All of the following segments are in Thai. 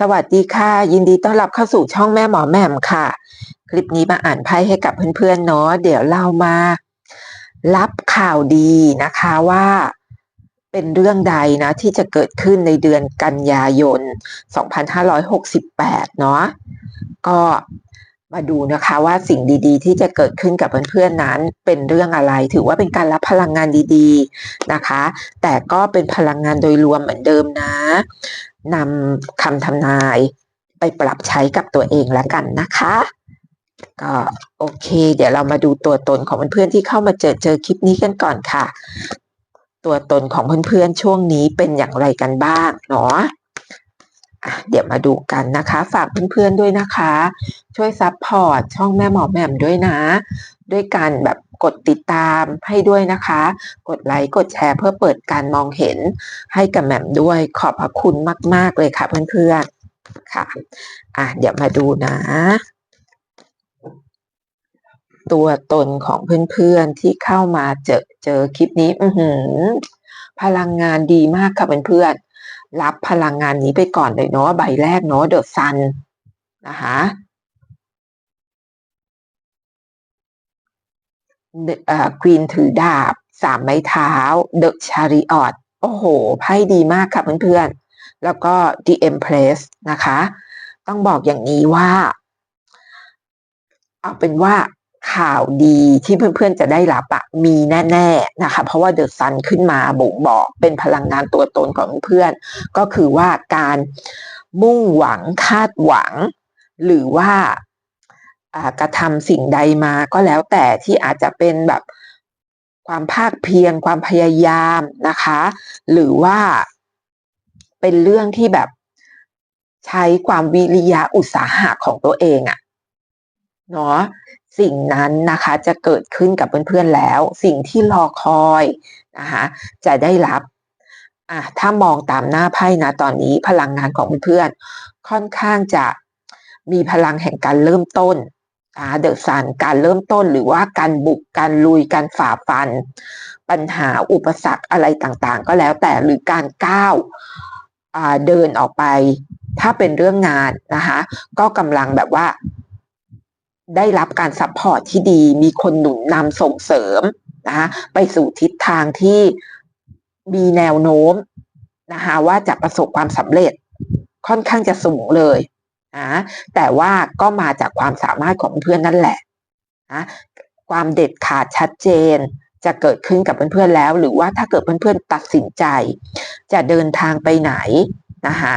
สวัสดีค่ะ ยินดีต้อนรับเข้าสู่ช่องแม่หมอแหม่มค่ะ คลิปนี้มาอ่านไพ่ให้กับเพื่อนๆเนาะเดี๋ยวเรามา รับข่าวดีนะคะว่าเป็นเรื่องใดนะที่จะเกิดขึ้นในเดือนกันยายน 2568 เนาะก็มาดูนะคะว่าสิ่งดีๆ ที่จะเกิดขึ้นกับเพื่อนๆนั้นเป็นเรื่องอะไร ถือว่าเป็นการรับพลังงานดีๆนะคะ แต่ก็เป็นพลังงานโดยรวมเหมือนเดิมนะ นำคำทำนายไปปรับใช้กับตัวเองแล้วกันนะคะ ก็โอเค เดี๋ยวเรามาดูตัวตนของเพื่อนๆที่เข้ามาเจอเจอคลิปนี้กันก่อนค่ะ ตัวตนของเพื่อนๆช่วงนี้เป็นอย่างไรกันบ้างเนาะเดี๋ยวมาดูกันนะคะ ฝากเพื่อนๆด้วยนะคะ ช่วยซัพพอร์ตช่องแม่หมอแหม่มด้วยนะ ด้วยการแบบ กดติดตามให้ด้วยนะคะ กดไลค์กดแชร์เพื่อเปิดการมองเห็นให้กับแหม่มด้วยขอบพระคุณมาก ๆ เลยค่ะเพื่อนๆค่ะอะเดี๋ยวมาดูนะ ตัวตนของเพื่อนๆที่เข้ามาเจอเจอคลิปนี้ อือหือ พลังงานดีมากค่ะเพื่อนๆรับพลังงานนี้ไปก่อนเลยเนาะใบแรกเนาะเดอะซันนะคะ ควีนถือดาบสามไม้เท้าเดอะชาริออตโอ้โห ไพ่ดีมากค่ะเพื่อนๆ แล้วก็ The Empress นะคะ ต้องบอกอย่างนี้ว่า เอาเป็นว่าข่าวดีที่เพื่อนๆจะได้รับอะมีแน่ๆนะคะ เพราะว่าเดอะซันขึ้นมาบ่งบอกเป็นพลังงานตัวตนของเพื่อน ก็คือว่าการมุ่งหวังคาดหวัง หรือว่า กระทำสิ่งใดมาก็แล้วแต่ที่อาจจะเป็นแบบความภาคเพียรความพยายามนะคะ หรือว่าเป็นเรื่องที่แบบใช้ความวิริยะอุตสาหะของตัวเองอะเนาะสิ่งนั้นนะคะจะเกิดขึ้นกับเพื่อนๆแล้ว สิ่งที่รอคอยนะคะจะได้รับอะถ้ามองตามหน้าไพ่นะตอนนี้พลังงานของเพื่อนๆค่อนข้างจะมีพลังแห่งการเริ่มต้น เดอะซันการเริ่มต้นหรือว่าการบุกการลุยการฝ่าฟัน ปัญหาอุปสรรคอะไรต่างๆ ก็แล้วแต่หรือการก้าวเดินออกไป ถ้าเป็นเรื่องงานนะคะก็กำลังแบบว่า ได้รับการซัพพอร์ตที่ดี มีคนหนุนนำส่งเสริมนะคะไปสู่ทิศทางที่มีแนวโน้มนะคะว่าจะประสบความสำเร็จค่อนข้างจะสูงเลย นะแต่ว่าก็มาจากความสามารถของเพื่อนนั่นแหละนะความเด็ดขาดชัดเจนจะเกิดขึ้นกับเพื่อนๆแล้ว หรือว่าถ้าเกิดเพื่อนๆตัดสินใจ จะเดินทางไปไหนนะคะ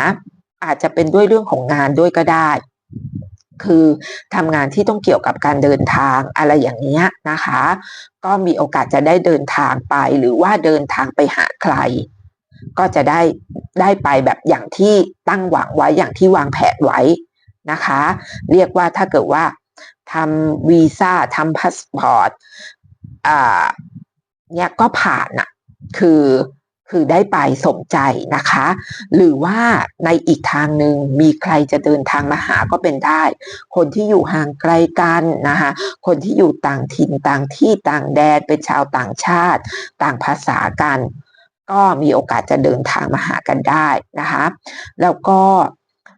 อาจจะเป็นด้วยเรื่องของงานด้วยก็ได้ คือทำงานที่ต้องเกี่ยวกับการเดินทางอะไรอย่างเงี้ยนะคะ ก็มีโอกาสจะได้เดินทางไปหรือว่าเดินทางไปหาใคร ก็จะได้ได้ไปแบบอย่างที่ตั้งหวังไว้อย่างที่วางแผนไว้นะคะ เรียกว่าถ้าเกิดว่าทำวีซ่าทำพาสปอร์ตอ่าเนี่ยก็ผ่านอะคือคือได้ไปสมใจนะคะ หรือว่าในอีกทางหนึ่งมีใครจะเดินทางมาหาก็เป็นได้ คนที่อยู่ห่างไกลกันนะคะคนที่อยู่ต่างถิ่นต่างที่ต่างแดนเป็นชาวต่างชาติ ต่างภาษากัน ก็มีโอกาสจะเดินทางมาหากันได้นะคะ แล้วก็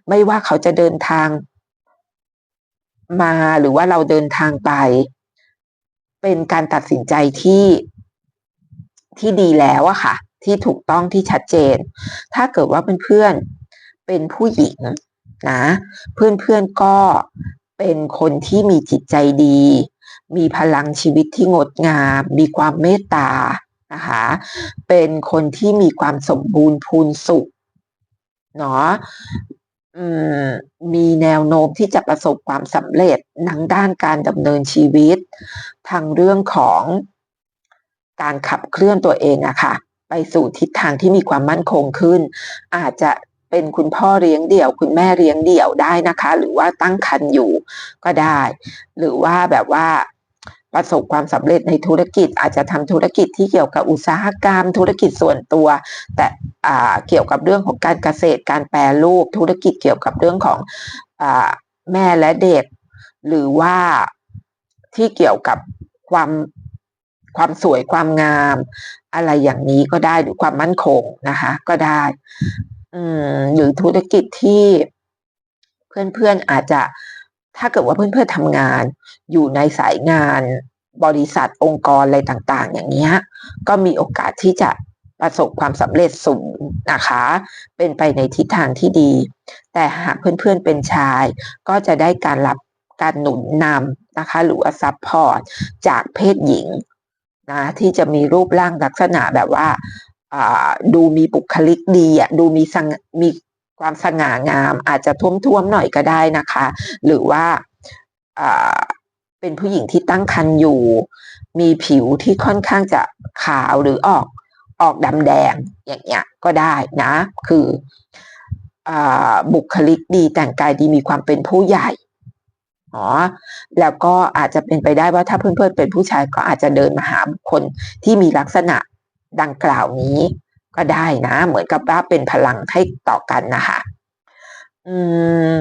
ไม่ว่าเขาจะเดินทางมาหรือว่าเราเดินทางไป เป็นการตัดสินใจที่ที่ดีแล้วอะค่ะ ที่ถูกต้องที่ชัดเจน ถ้าเกิดว่าเพื่อนๆเป็นผู้หญิงนะเพื่อนๆก็เป็นคนที่มีจิตใจดี มีพลังชีวิตที่งดงาม มีความเมตตา นะคะเป็นคนที่มีความสมบูรณ์พูนสุขเนาะมีแนวโน้มที่จะประสบความสำเร็จทางด้านการดำเนินชีวิต ทางเรื่องของการขับเคลื่อนตัวเองอะค่ะ ไปสู่ทิศทางที่มีความมั่นคงขึ้น อาจจะเป็นคุณพ่อเลี้ยงเดี่ยว คุณแม่เลี้ยงเดี่ยวได้นะคะ หรือว่าตั้งครรภ์อยู่ก็ได้ หรือว่าแบบว่า ประสบความสำเร็จในธุรกิจ อาจจะทำธุรกิจที่เกี่ยวกับอุตสาหกรรม ธุรกิจส่วนตัว แต่เกี่ยวกับเรื่องของการเกษตรการแปรรูป ธุรกิจเกี่ยวกับเรื่องของอแม่และเด็ก หรือว่าที่เกี่ยวกับความความสวยความงาม อะไรอย่างนี้ก็ได้หรือความมั่นคงนะคะ ก็ได้ อืมหรือธุรกิจที่เพื่อนๆอาจจะ ถ้าเกิดว่าเพื่อนๆทำงาน อยู่ในสายงาน บริษัทองค์กรอะไรต่างๆ อย่างเงี้ยก็มีโอกาสที่จะประสบความสำเร็จสูงนะคะ เป็นไปในทิศทางที่ดี แต่หากเพื่อนๆเป็นชาย ก็จะได้การรับการหนุนนำนะคะ หรือว่าซัพพอร์ตจากเพศหญิงนะที่จะมีรูปร่างลักษณะแบบว่าดูมีบุคลิกดีอะดูมีสังมี ความสง่างามอาจจะท่วมๆหน่อยก็ได้นะคะ หรือว่าเป็นผู้หญิงที่ตั้งครรภ์อยู่ มีผิวที่ค่อนข้างจะขาวหรือออกออกดำแดงอย่างเงี้ยก็ได้นะ คืออบุคลิกดีแต่งกายดีมีความเป็นผู้ใหญ่อ๋อแล้วก็อาจจะเป็นไปได้ว่าถ้าเพื่อนๆเป็นผู้ชายก็อาจจะเดินมาหาคคลที่มีลักษณะดังกล่าวนี้ ก็ได้นะ เหมือนกับว่าเป็นพลังให้ต่อกันนะคะอืม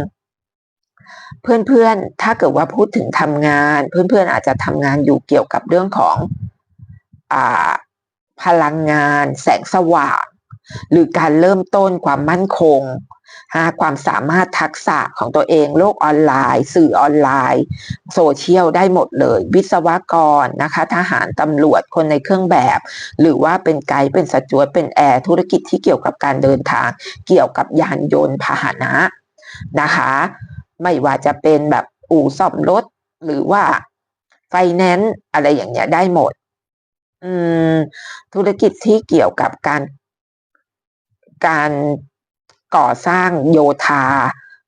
เพื่อนๆ ถ้าเกิดว่าพูดถึงทำงาน เพื่อนๆ อาจจะทำงานอยู่เกี่ยวกับเรื่องของอ่าพลังงาน แสงสว่าง หรือการเริ่มต้นความมั่นคง หาความสามารถทักษะของตัวเองโลกออนไลน์ สื่อออนไลน์ โซเชียลได้หมดเลย วิศวกรนะคะ ทหารตำรวจคนในเครื่องแบบ หรือว่าเป็นไกด์เป็นสจวตเป็นแอร์ธุรกิจที่เกี่ยวกับการเดินทาง เกี่ยวกับยานยนต์พาหนะนะคะ ไม่ว่าจะเป็นแบบอู่ซ่อมรถ หรือว่าไฟแนนซ์อะไรอย่างเงี้ยได้หมด อืม ธุรกิจที่เกี่ยวกับการการ ก่อสร้างโยธา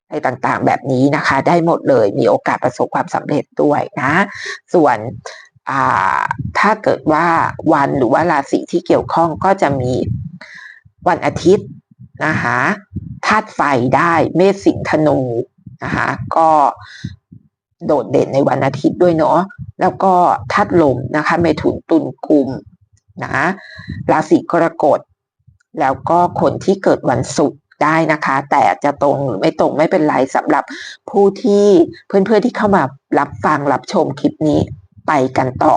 อะไรต่างๆ แบบนี้นะคะ ได้หมดเลยมีโอกาสประสบความสำเร็จด้วยนะ ส่วนถ้าเกิดว่าวันหรือว่าราศีที่เกี่ยวข้องก็จะมีวันอาทิตย์นะคะธาตุไฟได้เมษสิงธนูนะคะก็โดดเด่นในวันอาทิตย์ด้วยเนาะแล้วก็ธาตุลมนะคะเมถุนตุลกุมนะราศีกรกฎแล้วก็คนที่เกิดวันศุกร์ ได้นะคะ แต่จะตรงหรือไม่ตรงไม่เป็นไรสำหรับผู้ที่เพื่อนๆที่เข้ามารับฟังรับชมคลิปนี้ไปกันต่อ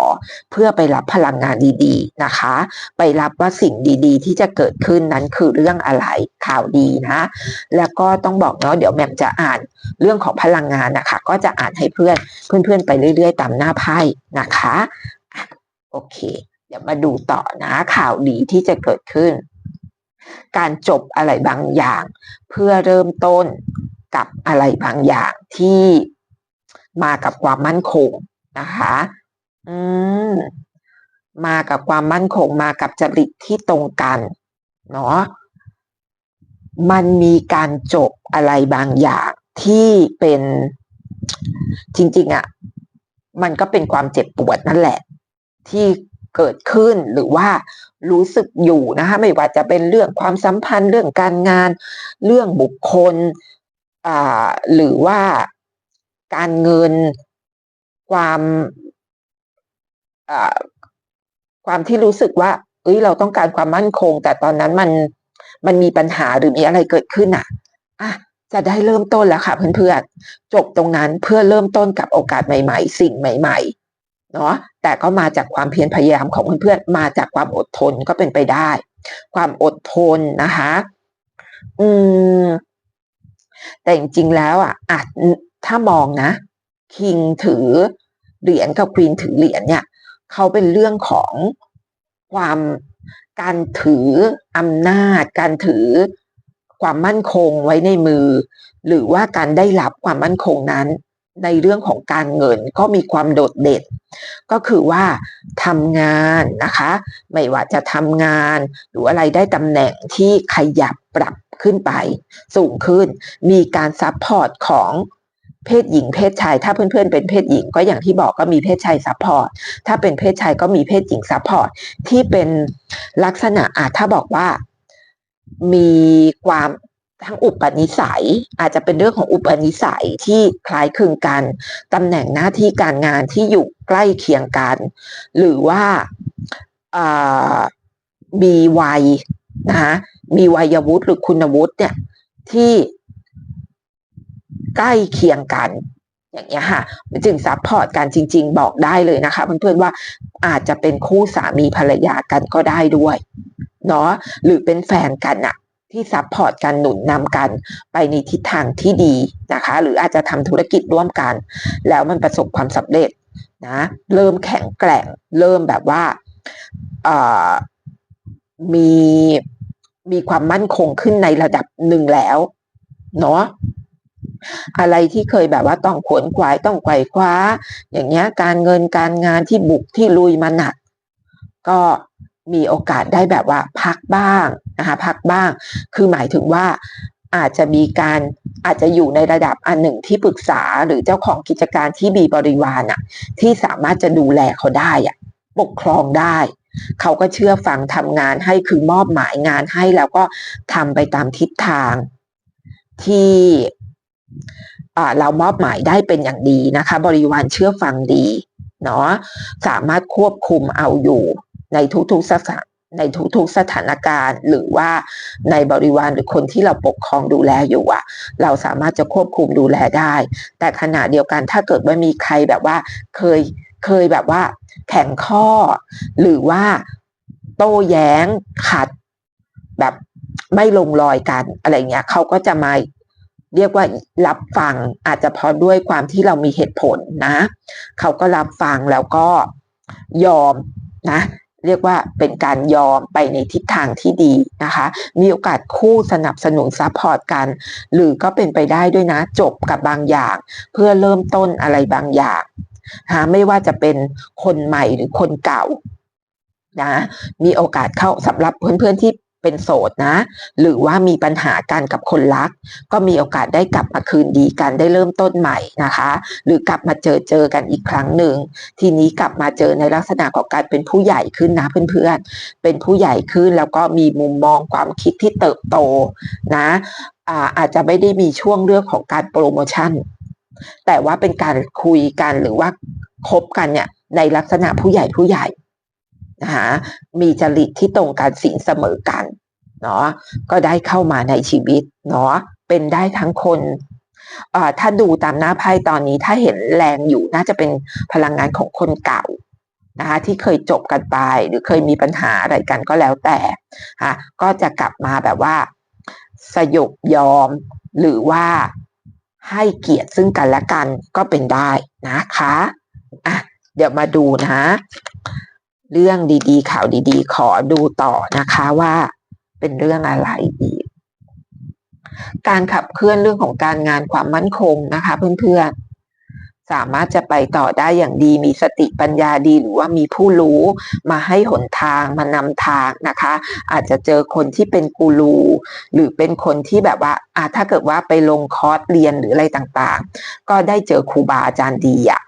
เพื่อไปรับพลังงานดีๆนะคะ ไปรับว่าสิ่งดีๆ ที่จะเกิดขึ้นนั้นคือเรื่องอะไรข่าวดีนะ แล้วก็ต้องบอกเนาะเดี๋ยวแม่มจะอ่านเรื่องของพลังงานนะคะ ก็จะอ่านให้เพื่อนเพื่อนๆไปเรื่อยๆ ตามหน้าไพ่นะคะโอเค เดี๋ยวมาดูต่อนะข่าวดีที่จะเกิดขึ้น การจบอะไรบางอย่าง เพื่อเริ่มต้นกับอะไรบางอย่างที่มากับความมั่นคงนะคะ อืม มากับความมั่นคงมากับจริตที่ตรงกัน เนาะ มันมีการจบอะไรบางอย่างที่เป็นจริงๆอะ่ะ มันก็เป็นความเจ็บปวดนั่นแหละ ที่เกิดขึ้นหรือว่า รู้สึกอยู่นะคะไม่ว่าจะเป็นเรื่องความสัมพันธ์เรื่องการงาน เรื่องบุคคลอ่าหรือว่าการเงินความความที่รู้สึกว่า เอ้ยเราต้องการความมั่นคง แต่ตอนนั้นมันมันมีปัญหาหรือมีอะไรเกิดขึ้นอะอะจะได้เริ่มต้นแล้วค่ะเพื่อนๆจบตรงนั้นเพื่อเริ่มต้นกับโอกาสใหม่ ๆ สิ่งใหม่ ๆ เนาะแต่ก็มาจากความเพียรพยายามของเพื่อนๆมาจากความอดทนก็เป็นไปได้ ความอดทนนะคะ อืม แต่จริงๆแล้วอะอาจถ้ามองนะคิงถือเหรียญกับควีนถือเหรียญเนี่ยเขาเป็นเรื่องของความการถืออำนาจ การถือความมั่นคงไว้ในมือ หรือว่าการได้รับความมั่นคงนั้น ในเรื่องของการเงินก็มีความโดดเด่น ก็คือว่าทำงานนะคะ ไม่ว่าจะทำงาน หรืออะไรได้ตำแหน่งที่ขยับปรับขึ้นไป สูงขึ้น มีการซัพพอร์ตของเพศหญิงเพศชาย ถ้าเพื่อนๆเป็นเพศหญิงก็อย่างที่บอกก็มีเพศชายซัพพอร์ต ถ้าเป็นเพศชายก็มีเพศหญิงซัพพอร์ตที่เป็นลักษณะอาจถ้าบอกว่ามีความ ทั้งอุปนิสัยอาจจะเป็นเรื่องของอุปนิสัยที่คล้ายคลึงกันตำแหน่งหน้าที่การงานที่อยู่ใกล้เคียงกัน หรือว่ามีวัยนะคะมีวัยวุฒิหรือคุณวุฒิเนี่ยที่ใกล้เคียงกัน อย่างเงี้ยค่ะจึงซัพพอร์ตกันจริง ๆ บอกได้เลยนะคะเพื่อนๆว่าอาจจะเป็นคู่สามีภรรยากันก็ได้ด้วยเนาะหรือเป็นแฟนกันอะ ที่ซัพพอร์ตกันหนุนนำกันไปในทิศทางที่ดีนะคะ หรืออาจจะทำธุรกิจร่วมกัน แล้วมันประสบความสำเร็จนะเริ่มแข็งแกร่ง เริ่มแบบว่ามีมีความมั่นคงขึ้นในระดับหนึ่งแล้วเนาะอะไรที่เคยแบบว่าต้องขวนขวายต้องไกวคว้า อย่างเงี้ยการเงินการงานที่บุกที่ลุยมาหนัก ก็ มีโอกาสได้แบบว่าพักบ้างนะคะพักบ้าง คือหมายถึงว่าอาจจะมีการอาจจะอยู่ในระดับอันหนึ่งที่ปรึกษาหรือเจ้าของกิจการที่มีบริวารอะที่สามารถจะดูแลเขาได้อะปกครองได้ เขาก็เชื่อฟังทำงานให้คือมอบหมายงานให้แล้วก็ทำไปตามทิศทางที่เรามอบหมายได้เป็นอย่างดีนะคะ บริวารเชื่อฟังดีเนาะสามารถควบคุมเอาอยู่ ในทุกๆสถานในทุกๆสถานการณ์ หรือว่าในบริวารหรือคนที่เราปกครองดูแลอยู่อะเราสามารถจะควบคุมดูแลได้ แต่ขณะเดียวกันถ้าเกิดว่ามีใครแบบว่าเคยเคยแบบว่า แข่งข้อ หรือว่าโต้แย้งขัดแบบไม่ลงรอยกันอะไรเงี้ยเขาก็จะมาเรียกว่ารับฟังอาจจะเพราะด้วยความที่เรามีเหตุผลนะ เขาก็รับฟังแล้วก็ยอมนะ เรียกว่าเป็นการยอมไปในทิศทางที่ดีนะคะ มีโอกาสคู่สนับสนุนซัพพอร์ตกัน หรือก็เป็นไปได้ด้วยนะจบกับบางอย่าง เพื่อเริ่มต้นอะไรบางอย่างหาไม่ว่าจะเป็นคนใหม่หรือคนเก่านะมีโอกาสเข้าสำหรับเพื่อนๆที่ เป็นโสดนะ หรือว่ามีปัญหากันกับคนรัก ก็มีโอกาสได้กลับมาคืนดีกันได้เริ่มต้นใหม่นะคะ หรือกลับมาเจอเจอกันอีกครั้งหนึ่ง ทีนี้กลับมาเจอในลักษณะของการเป็นผู้ใหญ่ขึ้นนะเพื่อนๆ เป็นผู้ใหญ่ขึ้นแล้วก็มีมุมมองความคิดที่เติบโตนะอาอาจจะไม่ได้มีช่วงเรื่องของการโปรโมชั่น แต่ว่าเป็นการคุยกันหรือว่าคบกันเนี่ยในลักษณะผู้ใหญ่ผู้ใหญ่ นะคะมีจริตที่ตรงกันสินเสมอกันเนาะก็ได้เข้ามาในชีวิตเนาะเป็นได้ทั้งคนถ้าดูตามหน้าไพ่ตอนนี้ถ้าเห็นแรงอยู่น่าจะเป็นพลังงานของคนเก่านะคะที่เคยจบกันไปหรือเคยมีปัญหาอะไรกันก็แล้วแต่ฮะก็จะกลับมาแบบว่า สยบยอมหรือว่าให้เกียรติซึ่งกันและกันก็เป็นได้นะคะอะเดี๋ยวมาดูนะ เรื่องดีๆ ข่าวดีๆ ขอดูต่อนะคะว่าเป็นเรื่องอะไรอีก การขับเคลื่อนเรื่องของการงานความมั่นคงนะคะ เพื่อนๆ สามารถจะไปต่อได้อย่างดี มีสติปัญญาดีหรือว่ามีผู้รู้มาให้หนทางมานำทางนะคะ อาจจะเจอคนที่เป็นกูรูหรือเป็นคนที่แบบว่าอาถ้าเกิดว่าไปลงคอร์สเรียนหรืออะไรต่างๆ ก็ได้เจอครูบาอาจารย์ดีอะ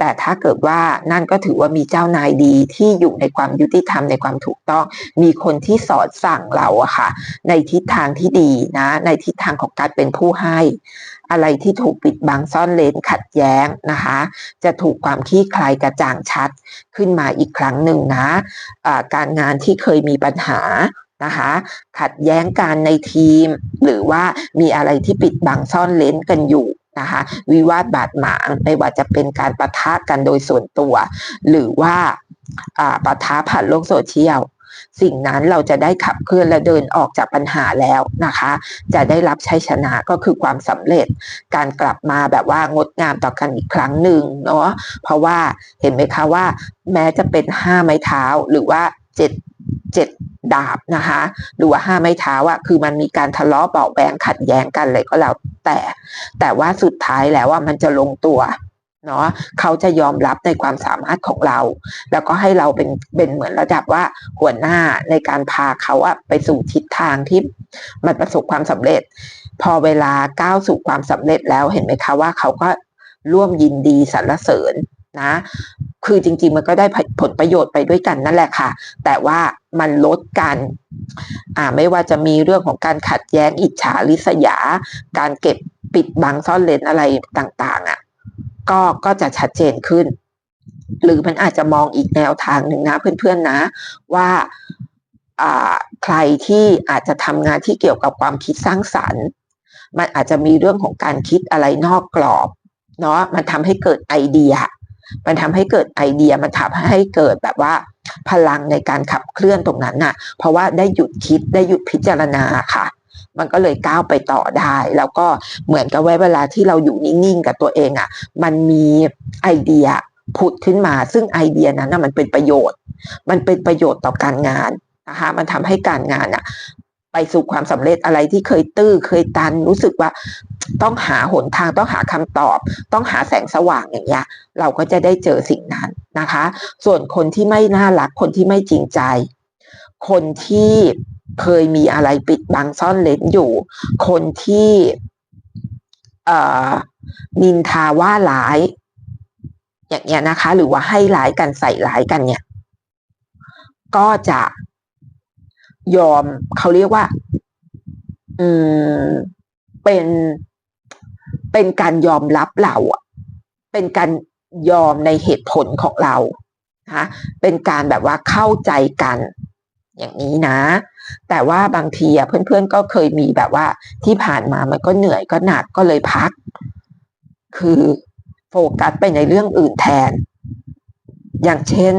แต่ถ้าเกิดว่านั่นก็ถือว่ามีเจ้านายดีที่อยู่ในความยุติธรรมในความถูกต้อง มีคนที่สอนสั่งเราอะค่ะ ในทิศทางที่ดีนะ ในทิศทางของการเป็นผู้ให้ อะไรที่ถูกปิดบังซ่อนเลนขัดแย้งนะคะ จะถูกความขี้คลายกระจ่างชัดขึ้นมาอีกครั้งหนึ่งนะะการงานที่เคยมีปัญหา นะคะขัดแย้งการในทีม หรือว่ามีอะไรที่ปิดบังซ่อนเลนกันอยู่นะคะวิวาทบาดหมางไม่ว่าจะเป็นการประทะกันโดยส่วนตัว หรือว่าปะทะผ่านโลกโซเชียลสิ่งนั้นเราจะได้ขับเคลื่อนและเดินออกจากปัญหาแล้วนะคะ จะได้รับชัยชนะก็คือความสำเร็จ การกลับมาแบบว่างดงามต่อกันอีกครั้งหนึ่งเนาะเพราะว่าเห็นไหมคะว่า แม้จะเป็นห้าไม้เท้าหรือว่าเจ็ดเจ็ด ดาบนะคะ หรือว่าห้าไม้เท้าอะคือมันมีการทะเลาะเบาแบงขัดแย้งกันเลยก็แล้วแต่ แต่ว่าสุดท้ายแล้วว่ามันจะลงตัวเนาะเขาจะยอมรับในความสามารถของเรา แล้วก็ให้เราเป็นเป็นเหมือนระดับว่าหัวหน้าในการพาเขาอะไปสู่ทิศทางที่มันประสบความสำเร็จ พอเวลาก้าวสู่ความสำเร็จแล้วเห็นไหมคะว่าเขาก็ร่วมยินดีสรรเสริญ นะ คือจริงๆมันก็ได้ผลประโยชน์ไปด้วยกันนั่นแหละค่ะ แต่ว่ามันลดกันอ่าไม่ว่าจะมีเรื่องของการขัดแย้งอิจฉาริษยา การเก็บปิดบังซ่อนเลนอะไรต่างๆอะก็ก็จะชัดเจนขึ้น หรือมันอาจจะมองอีกแนวทางหนึ่งนะ เพื่อนๆนะว่าอ่าใครที่อาจจะทำงานที่เกี่ยวกับความคิดสร้างสรรค์ มันอาจจะมีเรื่องของการคิดอะไรนอกกรอบเนาะมันทำให้เกิดไอเดีย มันทำให้เกิดไอเดียมันทำให้เกิดแบบว่าพลังในการขับเคลื่อนตรงนั้นน่ะ เพราะว่าได้หยุดคิดได้หยุดพิจารณาค่ะ มันก็เลยก้าวไปต่อได้ แล้วก็เหมือนกับว่าเวลาที่เราอยู่นิ่งๆกับตัวเองอะ่ะ มันมีไอเดียผุดขึ้นมา ซึ่งไอเดียนั้นนะมันเป็นประโยชน์ มันเป็นประโยชน์ต่อการงานนะคะ มันทำให้การงานอะ่ะ ไปสู่ความสำเร็จอะไรที่เคยตื้อเคยตันรู้สึกว่าต้องหาหนทางต้องหาคำตอบ ต้องหาแสงสว่างอย่างเงี้ย เราก็จะได้เจอสิ่งนั้นนะคะ ส่วนคนที่ไม่น่ารักคนที่ไม่จริงใจ คนที่เคยมีอะไรปิดบังซ่อนเลนอยู่ คนที่เอ่อนินทาว่าร้าย อย่างเงี้ยนะคะ หรือว่าให้ร้ายกันใส่ร้ายกันเนี่ย ก็จะ ยอมเขาเรียกว่า อืมเป็นเป็นการยอมรับเราอะเป็นการยอมในเหตุผลของเรานะเป็นการแบบว่าเข้าใจกัน อย่างนี้นะ แต่ว่าบางทีอะเพื่อนๆก็เคยมีแบบว่า ที่ผ่านมามันก็เหนื่อยก็หนักก็เลยพัก คือโฟกัสไปในเรื่องอื่นแทน อย่างเช่น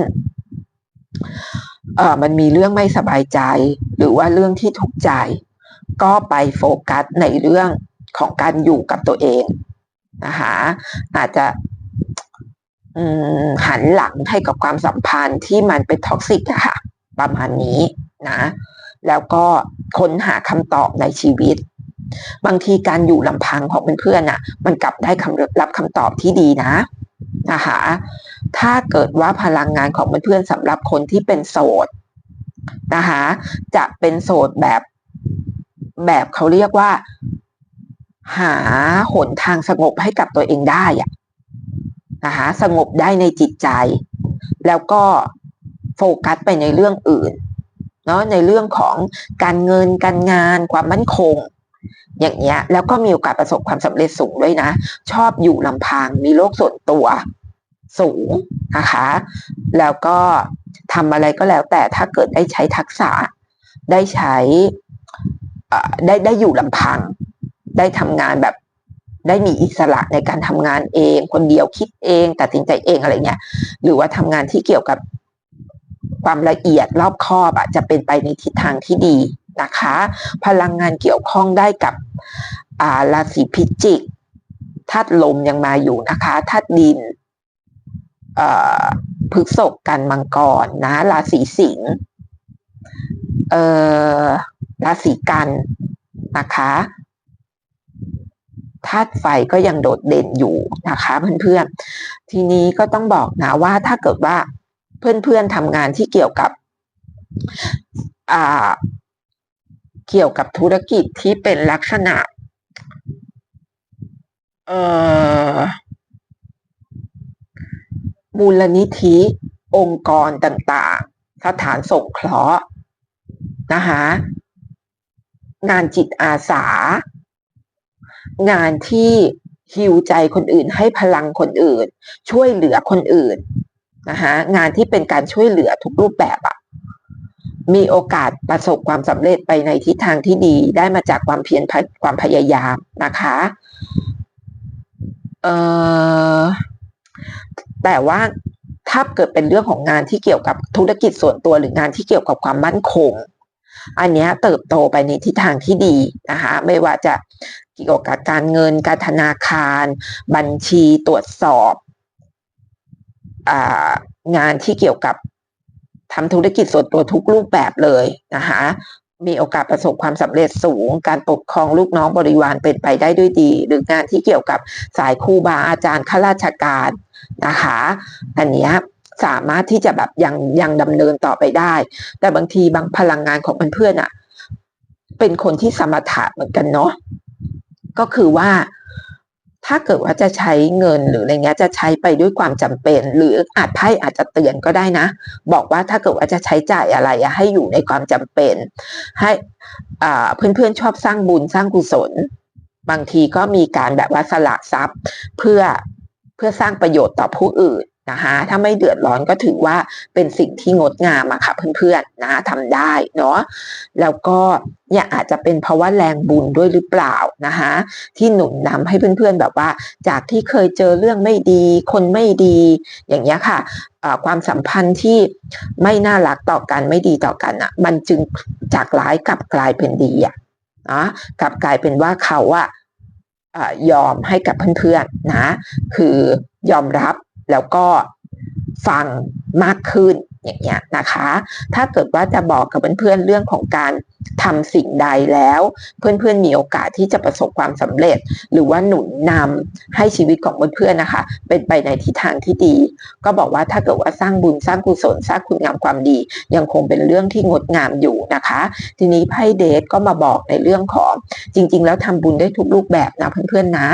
มันมีเรื่องไม่สบายใจ หรือว่าเรื่องที่ทุกข์ใจ ก็ไปโฟกัสในเรื่องของการอยู่กับตัวเองนะคะอาจจะหันหลังให้กับความสัมพันธ์ที่มันเป็นท็อกซิกอะค่ะ ประมาณนี้นะ แล้วก็ค้นหาคำตอบในชีวิต บางทีการอยู่ลำพังของเพื่อนๆน่ะ มันกลับได้คำรับคำตอบที่ดีนะ นะคะถ้าเกิดว่าพลังงานของเพื่อนๆสำหรับคนที่เป็นโสดนะคะจะเป็นโสดแบบแบบเขาเรียกว่า หาหนทางสงบให้กับตัวเองได้อะนะคะสงบได้ในจิตใจ แล้วก็โฟกัสไปในเรื่องอื่นเนาะในเรื่องของการเงินการงานความมั่นคง อย่างเงี้ยแล้วก็มีโอกาสประสบความสำเร็จสูงด้วยนะ ชอบอยู่ลำพังมีโลกส่วนตัวสูงนะคะ แล้วก็ทำอะไรก็แล้วแต่ถ้าเกิดได้ใช้ทักษะ ได้ใช้ได้ได้อยู่ลำพัง ได้ทำงานแบบได้มีอิสระในการทำงานเอง คนเดียวคิดเองตัดสินใจเองอะไรเงี้ยหรือว่าทำงานที่เกี่ยวกับความละเอียดรอบคอบอะจะเป็นไปในทิศทางที่ดี นะคะ พลังงานเกี่ยวข้องได้กับาราศีพิจิกธาตุลมยังมาอยู่นะคะธาตุดินพฤกษกกันมังกรนะราศีสิงห์ราศีกันนะคะธาตุไฟก็ยังโดดเด่นอยู่นะคะเพื่อนๆ ทีนี้ก็ต้องบอกนะว่าถ้าเกิดว่าเพื่อนๆทำงานที่เกี่ยวกับ เกี่ยวกับธุรกิจที่เป็นลักษณะ เอ่อ มูลนิธิองค์กรต่างๆ สถานสงเคราะห์นะคะงานจิตอาสา งานที่ฮิวใจคนอื่นให้พลังคนอื่น ช่วยเหลือคนอื่นนะคะงานที่เป็นการช่วยเหลือทุกรูปแบบอะ มีโอกาสประสบความสำเร็จไปในทิศทางที่ดีได้มาจากความเพียรความพยายามนะคะเอ่อแต่ว่าถ้าเกิดเป็นเรื่องของงานที่เกี่ยวกับธุรกิจส่วนตัวหรืองานที่เกี่ยวกับความมั่นคง อันนี้เติบโตไปในทิศทางที่ดีนะคะไม่ว่าจะเกี่ยวกับการเงินการธนาคาร บัญชีตรวจสอบองานที่เกี่ยวกับ ทำธุรกิจส่วนตัวทุกรูปแบบเลยนะคะมีโอกาสประสบความสำเร็จสูง การปกครองลูกน้องบริวารเป็นไปได้ด้วยดี หรืองานที่เกี่ยวกับสายครูบาอาจารย์ข้าราชการนะคะ อันนี้สามารถที่จะแบบยังยังดำเนินต่อไปได้ แต่บางทีบางพลังงานของเพื่อนๆอะ เป็นคนที่สมถะเหมือนกันเนาะก็คือว่า ถ้าเกิดว่าจะใช้เงินหรืออะไรเงี้ยจะใช้ไปด้วยความจำเป็น หรืออาจไพ่อาจจะเตือนก็ได้นะ บอกว่าถ้าเกิดว่าจะใช้จ่ายอะไรให้อยู่ในความจำเป็น ให้อ่าเพื่อนๆชอบสร้างบุญสร้างกุศล บางทีก็มีการแบบว่าสละทรัพย์เพื่อเพื่อสร้างประโยชน์ต่อผู้อื่น นะคะถ้าไม่เดือดร้อนก็ถือว่าเป็นสิ่งที่งดงามอะค่ะเพื่อนๆนะทำได้เนาะแล้วก็เนี่ยอาจจะเป็นเพราะว่าแรงบุญด้วยหรือเปล่านะคะที่หนุนนำให้เพื่อนๆแบบว่า จากที่เคยเจอเรื่องไม่ดี คนไม่ดี อย่างเงี้ยค่ะความสัมพันธ์ที่ไม่น่ารักต่อกันไม่ดีต่อกันอะมันจึงจากร้ายกลับกลายเป็นดีอะนะกลับกลายเป็นว่าเขาอะยอมให้กับเพื่อนๆนะ คือยอมรับ แล้วก็ฟังมากขึ้นอย่างเงี้ยนะคะ ถ้าเกิดว่าจะบอกกับเพื่อนๆเรื่องของการทำสิ่งใดแล้ว เพื่อนๆมีโอกาสที่จะประสบความสำเร็จ หรือว่าหนุนนำให้ชีวิตของเพื่อนๆนะคะ เป็นไปในทิศทางที่ดี ก็บอกว่าถ้าเกิดว่าสร้างบุญสร้างกุศลสร้างคุณงามความดี ยังคงเป็นเรื่องที่งดงามอยู่นะคะ ทีนี้ไพ่เดทก็มาบอกในเรื่องของจริง ๆ แล้วทำบุญได้ทุกรูปแบบนะเพื่อนๆนะ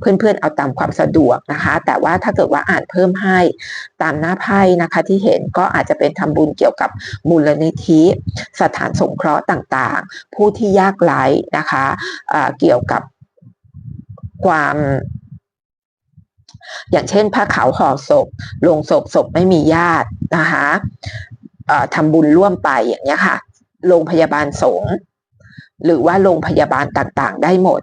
เพื่อนๆเอาตามความสะดวกนะคะ แต่ว่าถ้าเกิดว่าอ่านเพิ่มให้ตามหน้าไพ่นะคะที่เห็นก็อาจจะเป็นทำบุญเกี่ยวกับมูลนิธิสถานสงเคราะห์ต่างๆ ผู้ที่ยากไร้นะคะะเกี่ยวกับความอย่างเช่นผ้าขาวห่อศพ ลงศพศพไม่มีญาตินะคะทำบุญร่วมไปอย่างนี้ค่ะ โรงพยาบาลสงฆ์หรือว่าโรงพยาบาลต่างๆ ได้หมด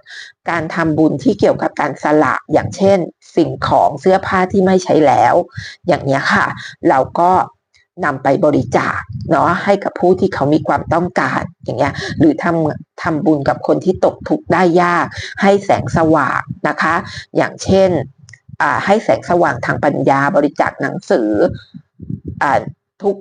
การทำบุญที่เกี่ยวกับการสละอย่างเช่น สิ่งของเสื้อผ้าที่ไม่ใช้แล้ว อย่างนี้ค่ะ เราก็ นำไปบริจาคเนาะให้กับผู้ที่เขามีความต้องการอย่างเงี้ยหรือทำทำบุญกับคนที่ตกทุกข์ได้ยาก ให้แสงสว่างนะคะ อย่างเช่นให้แสงสว่างทางปัญญาบริจาคหนังสืออ ทุก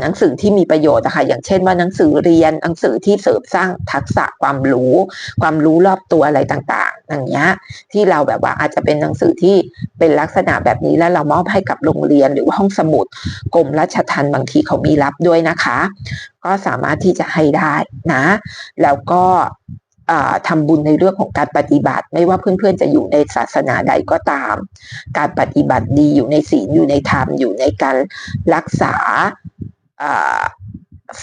หนังสือที่มีประโยชน์นะคะอย่างเช่นว่าหนังสือเรียนหนังสือที่เสริมสร้างทักษะความรู้ ความรู้รอบตัวอะไรต่างๆ อย่างเงี้ยที่เราแบบว่าอาจจะเป็นหนังสือที่เป็นลักษณะแบบนี้แล้วเรามอบให้กับโรงเรียนหรือว่าห้องสมุดกรมราชทัณฑ์บางทีเขามีรับด้วยนะคะ ก็สามารถที่จะให้ได้นะ แล้วก็ ทำบุญในเรื่องของการปฏิบัติ ไม่ว่าเพื่อนๆจะอยู่ในศาสนาใดก็ตาม การปฏิบัติดีอยู่ในศีลอยู่ในธรรมอยู่ในการรักษา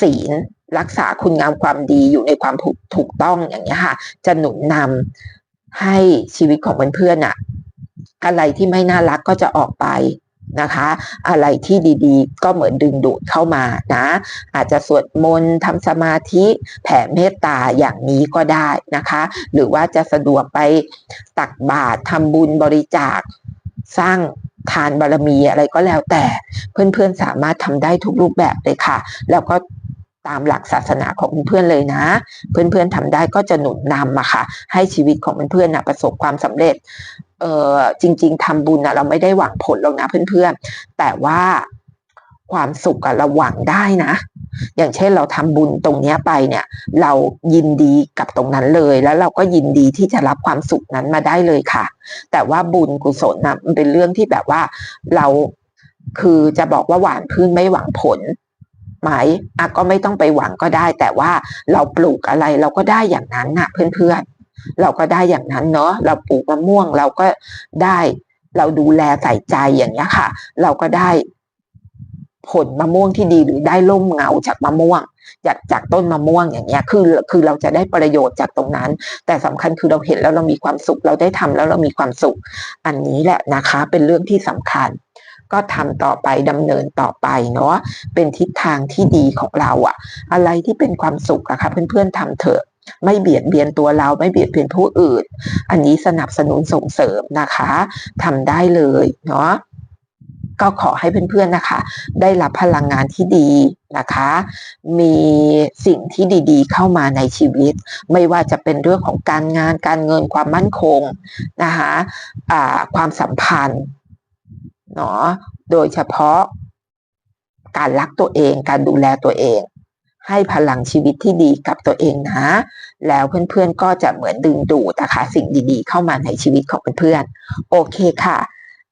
ศีลรักษาคุณงามความดีอยู่ในความถูกถูกต้องอย่างนี้ค่ะ จะหนุนนำให้ชีวิตของเพื่อนๆอะอะไรที่ไม่น่ารักก็จะออกไป นะคะ อะไรที่ดีๆ ก็เหมือนดึงดูดเข้ามานะ อาจจะสวดมนต์ทำสมาธิแผ่เมตตาอย่างนี้ก็ได้นะคะ หรือว่าจะสะดวกไปตักบาตรทำบุญบริจาคสร้างทานบารมีอะไรก็แล้วแต่ เพื่อนๆสามารถทำได้ทุกรูปแบบเลยค่ะ แล้วก็ ตามหลักศาสนาของเพื่อนเลยนะ เพื่อนๆทำได้ก็จะหนุนนำอะค่ะ ให้ชีวิตของเพื่อนๆนะประสบความสำเร็จเออจริง ๆทำบุญนะเราไม่ได้หวังผลหรอกนะเพื่อนๆ แต่ว่าความสุขอะเราหวังได้นะ อย่างเช่นเราทำบุญตรงนี้ไปเนี่ย เรายินดีกับตรงนั้นเลย แล้วเราก็ยินดีที่จะรับความสุขนั้นมาได้เลยค่ะ แต่ว่าบุญกุศลนะมันเป็นเรื่องที่แบบว่าเราคือจะบอกว่าหวานพื้นไม่หวังผล ไหมอะก็ไม่ต้องไปหวังก็ได้ แต่ว่าเราปลูกอะไรเราก็ได้อย่างนั้นน่ะเพื่อนๆ เราก็ได้อย่างนั้นเนาะเราปลูกมะม่วงเราก็ได้ เราดูแลใส่ใจอย่างเงี้ยค่ะ เราก็ได้ผลมะม่วงที่ดีหรือได้ล่มเงาจากมะม่วง จากจากต้นมะม่วงอย่างเงี้ยคือคือเราจะได้ประโยชน์จากตรงนั้น แต่สำคัญคือเราเห็นแล้วเรามีความสุข เราได้ทำแล้วเรามีความสุข อันนี้แหละนะคะ เป็นเรื่องที่สำคัญ ก็ทำต่อไปดำเนินต่อไปเนาะเป็นทิศทางที่ดีของเราอะอะไรที่เป็นความสุขอะค่ะเพื่อนๆทำเถอะไม่เบียดเบียนตัวเราไม่เบียดเบียนผู้อื่น อันนี้สนับสนุนส่งเสริมนะคะทำได้เลยเนาะก็ขอให้เพื่อนๆนะคะ ได้รับพลังงานที่ดีนะคะ มีสิ่งที่ดีๆ เข้ามาในชีวิต ไม่ว่าจะเป็นเรื่องของการงานการเงินความมั่นคงนะคะะความสัมพันธ์ เนาะโดยเฉพาะการรักตัวเอง การดูแลตัวเอง ให้พลังชีวิตที่ดีกับตัวเองนะ แล้วเพื่อนๆก็จะเหมือนดึงดูดนะคะสิ่งดีๆ เข้ามาในชีวิตของเพื่อนๆโอเคค่ะ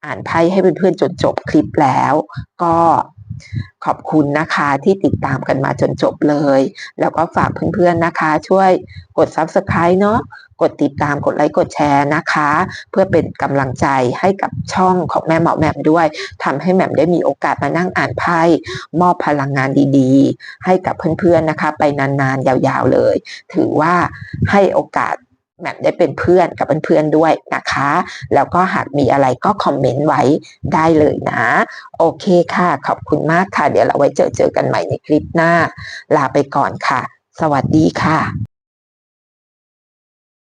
อ่านไพ่ให้เพื่อนๆจนจบคลิปแล้ว ก็ ขอบคุณนะคะที่ติดตามกันมาจนจบเลย แล้วก็ฝากเพื่อนๆนะคะ ช่วยกด Subscribe เนาะกดติดตามกดไลค์กดแชร์นะคะ เพื่อเป็นกำลังใจให้กับช่องของแม่หมอแหม่มด้วยทำให้แหม่มได้มีโอกาสมานั่งอ่านไพ่มอบพลังงานดีๆ ให้กับเพื่อนๆนะคะ ไปนานๆยาวๆเลย ถือว่าให้โอกาส แหม่มได้เป็นเพื่อนกับเพื่อนๆด้วยนะคะ แล้วก็หากมีอะไรก็คอมเมนต์ไว้ได้เลยนะ โอเคค่ะ ขอบคุณมากค่ะ เดี๋ยวเราไว้เจอเจอกันใหม่ในคลิปหน้า ลาไปก่อนค่ะ สวัสดีค่ะ